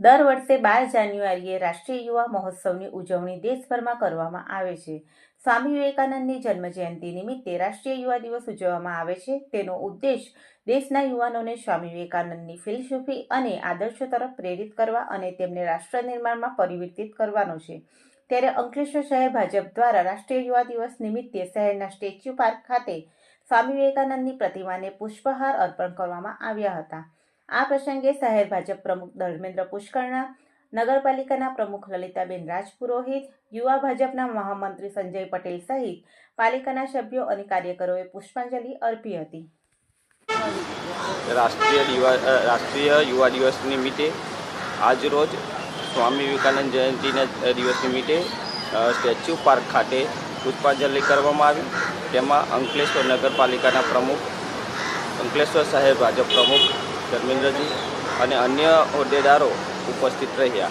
દર વર્ષે બાર જાન્યુઆરીએ રાષ્ટ્રીય યુવા મહોત્સવની ઉજવણી દેશભરમાં કરવામાં આવે છે. સ્વામી વિવેકાનંદની જન્મજયંતિ નિમિત્તે રાષ્ટ્રીય યુવા દિવસ ઉજવવામાં આવે છે. તેનો ઉદ્દેશ દેશના યુવાનોને સ્વામી વિવેકાનંદની ફિલસૂફી અને આદર્શો તરફ પ્રેરિત કરવા અને તેમને રાષ્ટ્ર નિર્માણમાં પરિવર્તિત કરવાનો છે. ત્યારે અંકલેશ્વર શહેર ભાજપ દ્વારા રાષ્ટ્રીય યુવા દિવસ નિમિત્તે શહેરના સ્ટેચ્યુ પાર્ક ખાતે સ્વામી વિવેકાનંદની પ્રતિમાને પુષ્પહાર અર્પણ કરવામાં આવ્યા હતા. આ પ્રસંગે શહેર ભાજપ પ્રમુખ ધર્મેન્દ્ર પુષ્કરણા નગરપાલિકાના પ્રમુખ લલિતાબેન રાજપુરોહિત, યુવા ભાજપના મહામંત્રી સંજય પટેલ સહિત પાલિકાના સભ્યો અને કાર્યકરોએ પુષ્પાંજલિ અર્પી હતી. રાષ્ટ્રીય દિવા રાષ્ટ્રીય યુવા દિવસ નિમિત્તે આજરોજ સ્વામી વિવેકાનંદ જયંતિના દિવસ નિમિત્તે સ્ટેચ્યુ પાર્ક ખાતે પુષ્પાંજલિ કરવામાં આવી. તેમાં અંકલેશ્વર નગરપાલિકાના પ્રમુખ, અંકલેશ્વર શહેર ભાજપ પ્રમુખ ધર્મેન્દ્રજી અને અન્ય હોદ્દેદારો ઉપસ્થિત રહ્યા.